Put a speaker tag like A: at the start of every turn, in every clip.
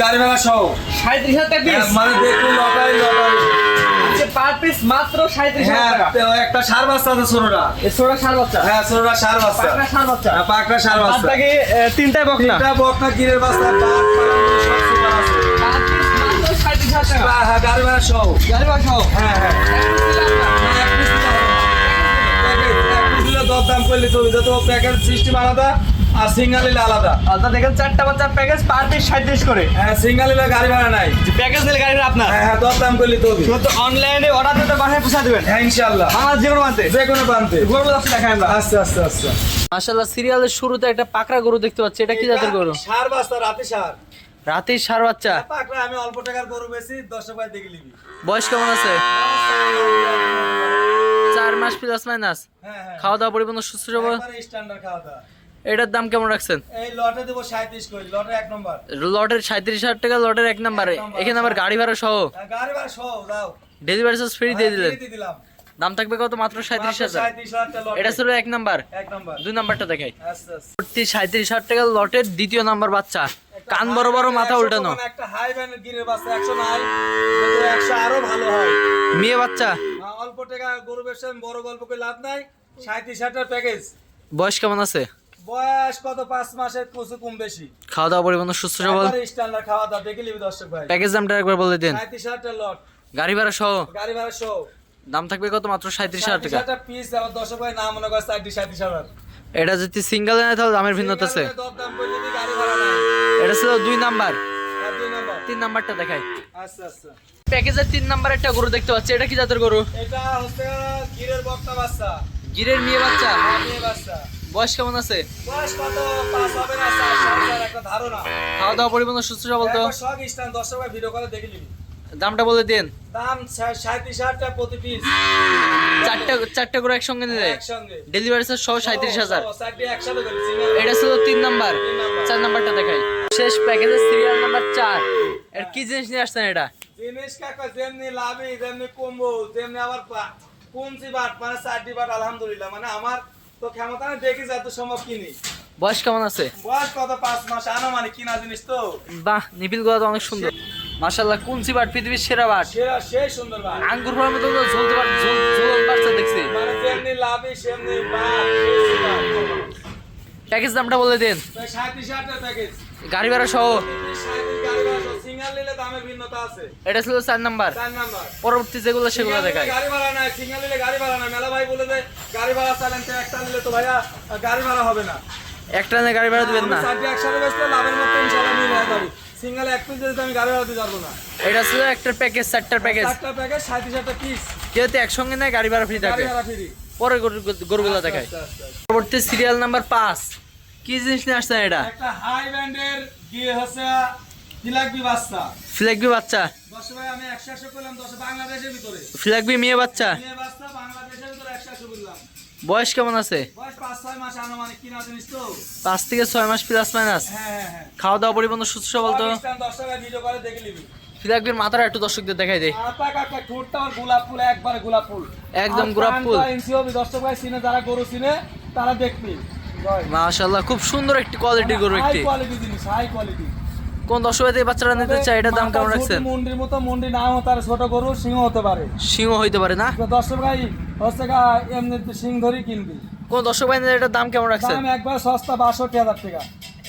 A: গাড়ি ভাড়া সহ।
B: সাঁত্রিশ হাজার টাকা পিস
A: হ্যাঁ, মানে দেখুন
B: পার পিস মাত্র সাঁত্রিশ
A: হ্যাঁ
B: টাকা?
A: তো একটা সার বাচ্চা আছে ছোটটা
B: এ সার বাচ্চা?
A: হ্যাঁ ছোটটা সার বাচ্চা।
B: সার বাচ্চা?
A: পাকড়া সার বাচ্চা।
B: বকনা?
A: বকনা বাচ্চা গাড়ি ভাড়া সহ।
B: গাড়ি ভাড়া সহ?
A: দিলে দরদাম করলে চলবে। যত প্যাকেজ সিস্টেম আলাদা আর সিঙ্গেল নিলে আলাদা।
B: আচ্ছা দেখেন চারটা বাচ্চার প্যাকেজ পার পিস সাঁত্রিশ করে।
A: হ্যাঁ সিঙ্গেল গাড়ি ভাড়া নাই।
B: প্যাকেজ নিলে গাড়ি ভাড়া আপনার?
A: হ্যাঁ হ্যাঁ দরদাম করলে চলবে
B: শুধু অনলাইনে অর্ডার দিতে বাসায় পৌঁছা দেবেন।
A: হ্যাঁ ইনশাল্লাহ
B: আমার যে কোনো মানতে
A: যে কোনো প্রান্তে
B: গরু যাচ্ছে দেখায় আমরা
A: আচ্ছা আচ্ছা আচ্ছা।
C: মাশাল্লাহ সিরিয়ালের শুরুতে একটা পাকড়া গরু দেখতে পাচ্ছি। এটা কি জাতের গরু?
A: সার বাস্তা রাতে সার।
C: রাতেই সার বাচ্চা।
A: পাকড়া আমি অল্প টাকার গরু বেশি দশ ভাই দেখে নিবি।
C: বয়স কেমন আছে? চার মাস প্লাস মাইনাস
A: হ্যাঁ হ্যাঁ।
C: খাওয়া দাওয়া পরিপূর্ণ সুস্থ সবল?
A: স্ট্যান্ডার্ড খাওয়া দাওয়া।
C: এটার দাম কেমন রাখছেন?
A: এই লটে দেবো সাঁত্রিশ করি লটে এক নম্বর।
C: লটের টাকা লটের এক নাম্বারে। এখানে আমার গাড়ি ভাড়া সহ?
A: হ্যাঁ, গাড়ি ভাড়া সহ দাও।
C: ডেলিভারি চার্জ ফ্রি দিয়ে দিলেন।
A: ফ্রি দিলাম।
C: দাম থাকবে কত? মাত্র সাঁত্রিশ হাজার। এটা ছিল এক নাম্বার।
A: এক নম্বর।
C: দুই নাম্বারটা দেখাই।
A: আচ্ছা আচ্ছা।
C: সাঁত্রিশ হাজার টাকা লটের দ্বিতীয় নাম্বার বাচ্চা। কান বড় বড় মাথা উল্টানো।
A: একটা হাই বাচ্চা একশো নাই একশো আরও ভালো হয়।
C: মেয়ে বাচ্চা।
A: অল্প টাকা গরু ব্যবসা বড় গল্প করে লাভ নাই। সাঁত্রিশ হাজার প্যাকেজ
C: বয়স কেমন আছে?
A: বয়স কত? পাঁচ মাসের কিছু কম বেশি।
C: খাওয়া দাওয়া সুস্থ সবল।
A: স্ট্যান্ডার্ড খাওয়া দাওয়া দেখে নিবি দর্শক ভাই।
C: প্যাকেজ দামটা একবার বলে দিন।
A: সাঁত্রিশ হাজার লট
C: গাড়ি ভাড়া সহ?
A: গাড়ি ভাড়া সহ।
C: দাম থাকবে কত মাত্র? সাঁত্রিশ হাজার টাকা।
A: পিস আবার দর্শক ভাই না মনে করে সাঁত্রিশ সাঁত্রিশ হাজার।
C: এটা যদি সিঙ্গেল নেয় তাহলে দামের ভিন্নতা আছে। এটা ছিল দুই নাম্বার।
A: দুই নম্বর?
C: তিন নাম্বারটা দেখাই।
A: আচ্ছা আচ্ছা।
C: প্যাকেজের তিন নাম্বার একটা গরু দেখতে পাচ্ছি। এটা কি জাতের গরু?
A: এটা হচ্ছে গিরের বক্তা বাচ্চা।
C: গিরের মেয়ে বাচ্চা।
A: মেয়ে বাচ্চা।
C: বয়স কেমন আছে?
A: বয়স কত? হবে না একটা ধারণা।
C: খাওয়া দাওয়া পরিপূর্ণ সুস্থ সবল তো
A: সব স্ট্যান্ড দর্শক ভাই ভিডিও করে দেখে নিবি।
C: দামটা বলে দিন।
A: দাম টাকা প্রতি পিস
C: চারটা চারটা করে একসঙ্গে নিলে?
A: একসঙ্গে।
C: ডেলিভারি চার্জ সহ সাঁত্রিশ হাজার।
A: ও, চারটে একসাথে করি,
C: এটা ছিল তিন নাম্বার। চার নাম্বারটা দেখাই। শেষ প্যাকেজের সিরিয়াল নাম্বার চার। এর কি জিনিস নিয়ে আসছেন এটা?
A: জিনিস কাকা যেমনি লাভি যেমনি কমবো তেমনি আবার কমছি বাট মানে চারটি বাট আলহামদুলিল্লাহ। মানে আমার তো ক্ষমতা নেই দেখি যত সম্ভব কিনি
C: বয়স কেমন আছে?
A: বয়স কত? পাঁচ মাস। আনুমানিক কিনা জিনিস তো?
C: বাহ নিপিলগুলা তো অনেক সুন্দর। মাশাল্লাহ কুনসি বাট পৃথিবীর সেরা বাট।
A: সেরা সেই সুন্দর বাট।
C: আঙ্গুর ফলের মতো তো ঝুলতে পার ঝুল ঝুলন বাচ্চা দেখছি।
A: মানে যেমনি লাভি সেমনি বাট
C: প্যাকেজ দামটা বলে দিন।
A: তাই সাঁত্রিশ হাজার টাকা প্যাকেজ
C: গাড়ি ভাড়া সহ? এটা ছিল চার নাম্বার। পরবর্তী যেগুলো সেগুলো দেখাই।
A: গাড়ি ভাড়া নাই সিঙ্গেল নিলে গাড়ি ভাড়া নাই। মেলা ভাই বলে যে গাড়ি ভাড়া চালেন তো একটা নিলে তো ভাইয়া গাড়ি ভাড়া হবে না।
C: একটা নিয়ে গাড়ি ভাড়া দিবেন না।
A: একসাথে বেচলে লাভের মধ্যে ইনশাআল্লাহ নিয়ে নেওয়া যাবে। সিঙ্গেল এক পিস যদি আমি গাড়ি ভাড়া দিতে পারব না।
C: এটা ছিল একটা প্যাকেজ চারটার প্যাকেজ
A: চারটা প্যাকেজ সাঁত্রিশ হাজার পিস
C: যেহেতু একসঙ্গে নেয় গাড়ি ভাড়া ফ্রি
A: গাড়ি
C: থাকে।
A: ভাড়া ফ্রি
C: পরে গরুগুলো
A: আচ্ছা, আচ্ছা, আচ্ছা।
C: পরবর্তী সিরিয়াল নাম্বার পাঁচ। কি জিনিস নিয়ে আসছেন এটা?
A: একটা হাই ব্যান্ডের গিয়ে হচ্ছে তিলাকবি বাচ্চা।
C: ফ্ল্যাগবি বাচ্চা?
A: দশ ভাই আমি একশো একশো করলাম দশ বাংলাদেশের ভিতরে।
C: ফ্ল্যাগবি মেয়ে বাচ্চা?
A: মেয়ে বাচ্চা বাংলাদেশের ভিতরে একশো একশো বললাম
C: বয়স কেমন আছে?
A: পাঁচ
C: থেকে ছয় মাস প্লাস মাইনাস
A: হ্যাঁ হ্যাঁ হ্যাঁ।
C: খাওয়া দাওয়া পরিবহন সুস্থ সবল তো?
A: পাকিস্তান দশ টাকা ভিডিও করে দেখে নিবি।
C: ফ্ল্যাগবির মাথাটা একটু দর্শকদের দেখাই দেয়
A: গোলাপ ফুল একবারে গোলাপ ফুল।
C: একদম গোলাপ ফুল।
A: দর্শক ভাই চিনে যারা গরু চিনে তারা দেখবি।
C: মাশাল্লাহ খুব সুন্দর একটি কোয়ালিটির গরু একটি।
A: কোয়ালিটি জিনিস হাই কোয়ালিটি
C: কোন দশ এই বাচ্চারা নিতে চায় এটার দাম কেমন রাখছেন?
A: মন্ডির মতো মন্ডি নাও হতে পারে ছোট গরু সিংহ হতে পারে।
C: সিংহ হইতে পারে না?
A: দর্শক ভাই হচ্ছে এমনি সিং ধরি কিনবি।
C: কোন দর্শক ভাই এটার দাম কেমন রাখছেন?
A: দাম একবার সস্তা বাষট্টি হাজার টাকা।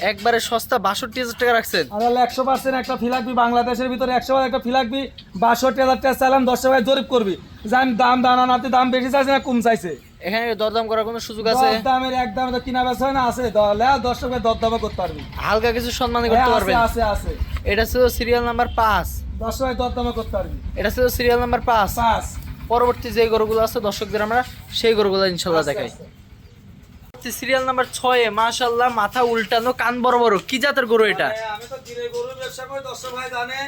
C: একবারে সস্তা বাষট্টি হাজার টাকা রাখছেন।
A: আর একশো পার্সেন্ট একটা ফিলাকবি বাংলাদেশের ভিতরে একশো একটা ফিলাকবি বাষট্টি হাজার টাকা চাইলাম দর্শক ভাই জরিপ করবি। জান দাম দানা নাতে দাম বেশি চাইছে না কম চাইছে?
C: এখানে দরদাম করার কোনো সুযোগ আছে?
A: দামের তো কিনা বেচা হয় না আছে ভাই দরদামে করতে পারবি।
C: হালকা কিছু সম্মানই করতে
A: হ্যাঁ,
C: পারবেন।
A: আছে আছে।
C: এটা ছিল সিরিয়াল নাম্বার পাঁচ।
A: দর্শক ভাই দরদামে করতে পারবি।
C: এটা ছিল সিরিয়াল নাম্বার পাঁচ।
A: পাঁচ।
C: পরবর্তী যে গরুগুলো আছে দর্শকদের আমরা সেই গরুগুলো ইনশাল্লাহ
A: আস্তে
C: দেখাই।
A: আস্তে।
C: সিরিয়াল নাম্বার ছয়ে মাশাল্লাহ মাথা উল্টানো কান বড় বড়। কি জাতের গরু এটা?
A: আমি তো দিনের গরুর ব্যবসা করি দর্শক ভাই জানে।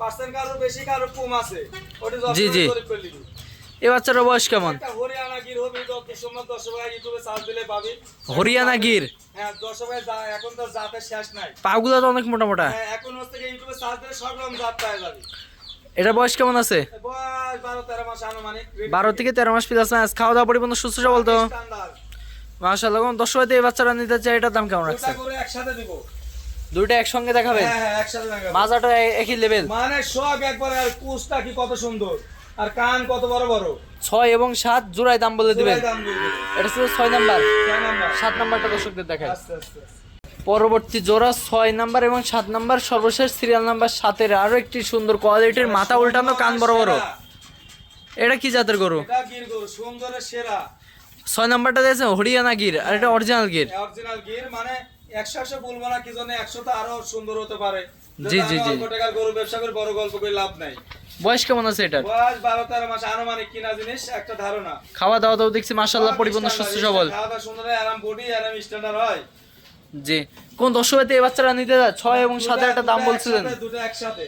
A: পার্সেন্ট কারোর বেশি কারোর কম আছে।
C: জি, জি।
A: করে।
C: এ বাচ্চার বয়স কেমন?
A: হরিয়ানা গির
C: গির?
A: হ্যাঁ দর্শক ভাই এখন তো জাতের শেষ নাই।
C: পাগুলো তো অনেক মোটা মোটা
A: হ্যাঁ, এখন হচ্ছে কি ইউটিউবে সার্চ দিলে সব রকম জাত পাওয়া যাবে।
C: এটা বয়স কেমন আছে?
A: বয়স বারো তেরো মাস আনুমানিক।
C: বারো থেকে তেরো মাস প্লাস খাওয়া দাওয়া পরিপূর্ণ সুস্থ সবল তো? মাশাল্লাহ কোন দর্শক এই বাচ্চারা নিতে চায় এটার দাম কেমন
A: দুটা
C: রাখছে?
A: করে একসাথে দিব।
C: দুইটা একসঙ্গে দেখাবেন?
A: হ্যাঁ হ্যাঁ একসাথে।
C: মাজাটা একই লেভেল
A: মানে একবারে আর কুচটা কি কত সুন্দর। আর কান কত বড় বড়।
C: ছয় এবং সাত জোড়ায় দাম বলে দিবেন। এটা ছিল ছয় নাম্বার। সাত নাম্বারটা দর্শকদের দেখায়। পরবর্তী জোড়া ছয় নাম্বার এবং সাত নাম্বার সর্বশেষ সিরিয়াল নাম্বার সাতের আরও একটি সুন্দর কোয়ালিটির মাথা উল্টানো কান বড় বড়। এটা কি জাতের গরু
A: সুন্দরের সেরা।
C: ছয় নাম্বারটা দিয়েছে হরিয়ানা গির আর এটা অরিজিনাল গির।
A: অরিজিনাল গির মানে একশো একশো বলব না কি জন্য একশো তো আরও সুন্দর হতে পারে।
C: জি, জি, জি।
A: টাকার গরু ব্যবসা করে বড় গল্প করে লাভ নাই।
C: বয়স কেমন আছে এটার?
A: বয়স বারো তেরো মাস আনুমানিক কিনা জিনিস একটা ধারণা।
C: খাওয়া দাওয়া তো দেখছি মাসাল্লাহ পরিপূর্ণ সুস্থ সবল।
A: খাওয়া দাওয়া সুন্দর আরাম বডি আরাম স্ট্যান্ডার্ড হয়।
C: জি। কোন দর্শকতে এই বাচ্চারা নিতে যায় ছয় এবং সাতের একটা দাম বলছিলেন।
A: দুটো একসাথে।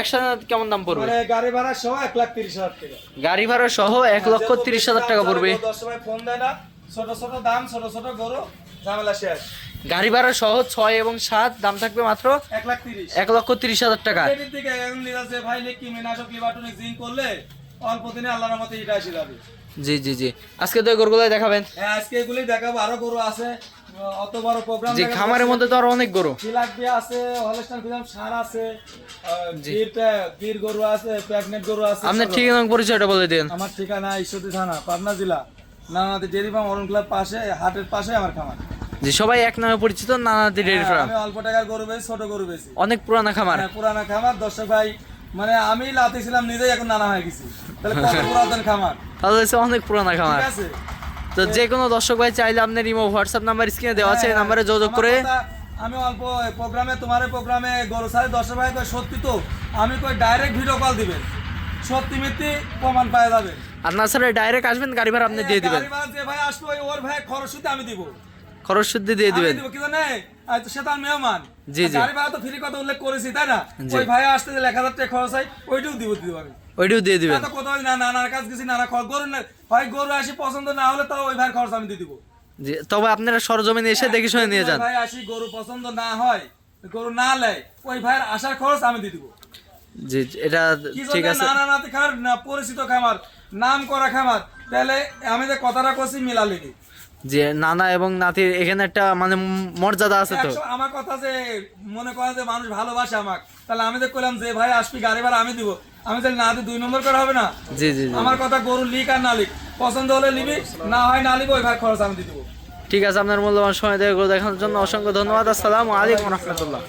C: একসাথে কেমন দাম পড়বে?
A: মানে গাড়ি ভাড়া সহ এক লাখ তিরিশ হাজার টাকা।
C: গাড়ি ভাড়া সহ এক লক্ষ তিরিশ হাজার টাকা পড়বে।
A: দশ সময় ফোন দেয় না ছোট ছোট দাম ছোট ছোট গরু ঝামেলা শেষ।
C: গাড়ি ভাড়া সহ ছয় এবং সাত দাম থাকবে মাত্র
A: এক লাখ তিরিশ।
C: এক লক্ষ তিরিশ হাজার টাকা।
A: ভাই লিবাটনিক করলে অল্প দিনে আল্লাহর রহমতে এটা এসে যাবে।
C: জি জি জি। আজকে তো গরুগুলাই দেখাবেন।
A: হ্যাঁ আজকে এগুলি দেখাবো। আরও গরু আছে অত বড় প্রোগ্রাম
C: জি খামারের মধ্যে তো আরও অনেক গরু।
A: আছে হলস্টাইন ফিলাম সার আছে
C: জি।
A: গির আছে প্রেগনেন্ট গরু আছে
C: আপনার পরিচয়টা বলে দিন
A: আমার ঠিকানা ঈশ্বরদী থানা পাবনা জেলা ডেরি ফার্ম অরুণ ক্লাব পাশে হাটের পাশে আমার খামার।
C: জি সবাই এক নামে পরিচিত নানাদি ডেয়ারি
A: হ্যাঁ,
C: ফার্ম।
A: আমি অল্প টাকার গরু বেশি ছোট গরু বেশি
C: অনেক পুরানা খামার।
A: হ্যাঁ, পুরানা খামার দর্শক ভাই মানে আমি লাতে ছিলাম নিজেই এখন নানা হয়ে গেছি। তাহলে পুরাতন খামার?
C: তাহলে অনেক পুরানা খামার।
A: ঠিক আছে?
C: তো যে কোনো দর্শক ভাই চাইলে আপনার ইমো হোয়াটসঅ্যাপ নাম্বার স্ক্রিনে দেওয়া আছে এই
A: হ্যাঁ,
C: নাম্বারে যোগাযোগ করে।
A: আমি অল্প প্রোগ্রামে তোমার প্রোগ্রামে গরু দর্শক ভাই কয় সত্যি তো আমি কই ডাইরেক্ট ভিডিও কল দিবেন। সত্যি মিথ্যি প্রমাণ পাওয়া যাবে।
C: আর না স্যার ডাইরেক্ট আসবেন গাড়ি ভাড়া আপনি দিয়ে দিবেন।
A: গাড়ি ভাড়া যে ভাই আসবে ওই ওর ভাই খরচ আমি দিব।
C: খরচ শুদ্ধি দিয়ে দিবেন।
A: আমি দিব কি জানে? আর তো সে তার মেহমান।
C: জি, জি।
A: গাড়ি ভাড়া তো ফ্রি কথা উল্লেখ করেছি তাই না? ওই ভাই আসতে যে এক হাজার টাকা খরচ হয় ওইটাও দিব
C: ওইটাও দিয়ে দিবেন।
A: কোথাও না নানার কাছে গেছি নানা খরচ। গরু না ভাই গরু আসি পছন্দ না হলে তাও ওই ভাইয়ের খরচ আমি দিয়ে দিব।
C: জি তবে আপনারা সরজমিনে এসে দেখে শুনে নিয়ে যান।
A: ভাই আসি গরু পছন্দ না হয় গরু না লেয় ওই ভাইয়ের আসার খরচ আমি দিয়ে দিব।
C: জি এটা ঠিক আছে।
A: নানা নাতি খার না পরিচিত খামার নাম করা খামার তাহলে আমি যে কথাটা করছি মিলা লেগে।
C: যে নানা এবং নাতির এখানে একটা মানে মর্যাদা আছে তো।
A: আমার কথা যে মনে করে যে মানুষ ভালোবাসে আমাকে তাহলে আমি তো কইলাম যে ভাই আসবি গাড়ি ভাড়া আমি দিব আমি তাহলে না দিই নম্বর করে হবে না?
C: জি জি
A: আমার কথা গরু লিক আর না লিক পছন্দ হলে নিবি না হয় না নিবি ওই ভাই খরচ আমি দিয়ে দেবো।
C: ঠিক আছে আপনার মূল্যবান সময় দেখে গরু দেখানোর জন্য অসংখ্য ধন্যবাদ। আসসালামু আলাইকুম রহমতুল্লাহ।